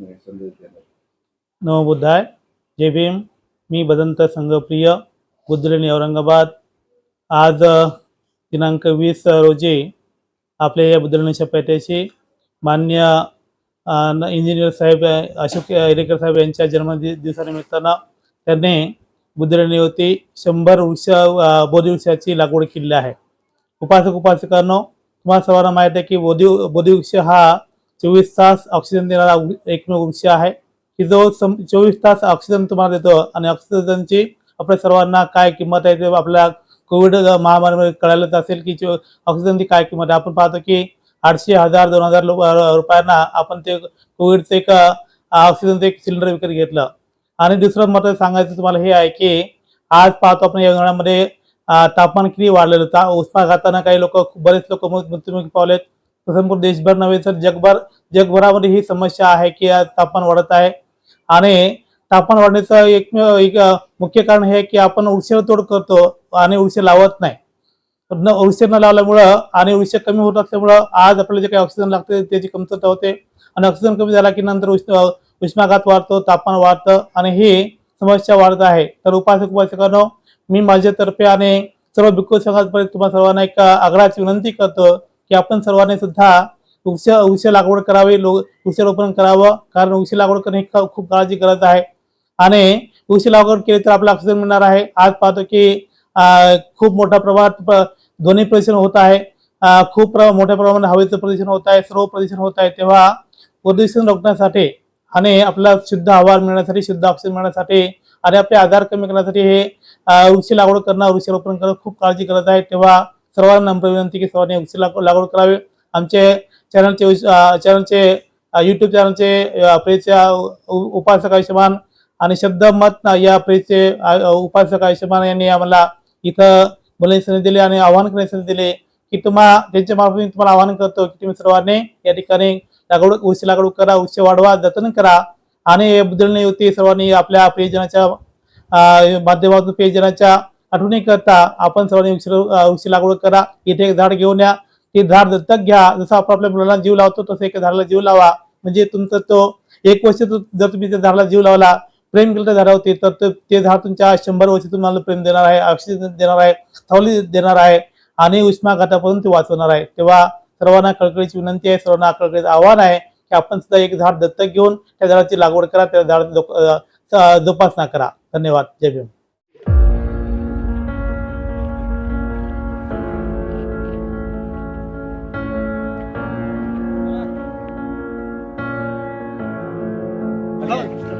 तुम्ही बुद्धाय. नवबुद्धाय जय भीम. मी बदंत संघप्रिय बुद्धलेणी औरंगाबाद. आज दिनांक वीस रोजी आपल्या या बुद्धलेणीच्या पेट्याशी मान्य इंजिनियर साहेब अशोक इरेकर साहेब यांच्या जन्मदि दिवसानिमित्तानं त्यांनी बुद्धलेणी होती शंभर वृक्ष बोधिवृक्षाची लागवड केलेली आहे. उपासक उपासकांनो तुम्हाला सर्वांना माहीत आहे की बोधी बोधिवृक्ष हा चोवीस तास ऑक्सिजन देणारा एकमेव वृक्ष आहे. की जो चोवीस तास ऑक्सिजन तुम्हाला देतो आणि ऑक्सिजनची आपल्या सर्वांना काय किंमत आहे ते आपल्या कोविड महामारीमध्ये कळायलाच असेल की ऑक्सिजनची काय किंमत आहे. आपण पाहतो की आठशे हजार दोन हजार रुपयांना आपण ते कोविडचं एक ऑक्सिजनचं एक सिलेंडर विकत घेतलं. आणि दुसरं मत सांगायचं तुम्हाला हे आहे की आज पाहतो आपण या उन्हाळ्यामध्ये तापमान किती वाढलेलं होता. उष्माघातानं काही लोक बरेच लोक मृत्युमुखी पावलेत संपूर्ण देशभर नव्हे तर जगभर जगभरामध्ये ही समस्या आहे की आज तापमान वाढत आहे. आणि तापमान वाढण्याचं एकमेव एक मुख्य कारण हे की आपण वृक्षतोड करतो आणि वृक्ष लावत नाही. न न लावल्यामुळं आणि वृक्ष कमी होत असल्यामुळं आज आपल्याला जे काही ऑक्सिजन लागते त्याची कमतरता होते. आणि ऑक्सिजन कमी झाला की नंतर उष्ण उष्माघात वाढतो तापमान वाढतं आणि ही समस्या वाढत आहे. तर उपासक उपासकांनो मी माझ्यातर्फे आणि सर्व बिकू संघापर्यंत तुम्हाला सर्वांना एक आग्रहाची विनंती करतो की आपण सर्वांनी सुद्धा वृक्ष वृक्ष लागवड करावी लो वृक्षारोपण करावं. कारण वृक्ष लागवड करणे ही खूप काळाची गरज आहे. आणि वृक्ष लागवड केली तर आपल्याला ऑक्सिजन मिळणार आहे. आज पाहतो की खूप मोठ्या प्रमाणात ध्वनी प्रदूषण होत आहे. खूप प्र- मोठ्या प्रमाणात हवेचं प्रदूषण होत आहे सर्व प्रदूषण होत आहे. तेव्हा प्रदूषण रोखण्यासाठी आणि आपला शुद्ध हवा मिळण्यासाठी शुद्ध ऑक्सिजन मिळण्यासाठी आणि आपले आजार कमी करण्यासाठी हे वृक्ष लागवड करणं वृक्षारोपण करणं खूप काळजी करत आहे. तेव्हा सर्वांना विनंती की सर्वांनी वृक्ष लागवड करावी. आमचे चॅनलचे चॅनलचे युट्यूब चॅनलचे अं, प्रेसचे उपासक आयुष्यमान आणि शब्द मत या प्रेसचे उपासक आयुष्यमान यांनी आम्हाला इथं बोलण्याची संधी दिली आणि आव्हान करण्याची संधी दिली की तुम्हा त्यांच्या मार्फत मी तुम्हाला आवाहन करतो की तुम्ही सर्वांनी या ठिकाणी लागवड वृक्ष लागवड करा वृक्ष वाढवा जतन करा आणि बुद्धळणी होती सर्वांनी आपल्या प्रियजनाच्या माध्यमातून प्रियजनाच्या आठवणी करता आपण सर्वांनी वृक्ष वृक्ष लागवड करा. इथे एक झाड घेऊन या. ते झाड दत्तक घ्या. जसं आपण आपल्या मुलांना जीव लावतो तसं एका झाडाला जीव लावा. म्हणजे तुमचं तो एक वर्ष जर तुम्ही त्या झाडाला जीव लावला प्रेम केलं त्या झाडावरती तर ते- ते झाड तुमच्या शंभर वर्ष तुम्हाला प्रेम देणार आहे ऑक्सिजन देणार आहे सावली देणार आहे आणि उष्माघातापासून ते वाचवणार आहे. तेव्हा सर्वांना कळकळीची विनंती आहे सर्वांना कळकळीचं आव्हान आहे की आपण सुद्धा एक झाड दत्तक घेऊन त्या झाडाची लागवड करा त्या झाडाची जोपासना करा. धन्यवाद. जय भीम. Olha.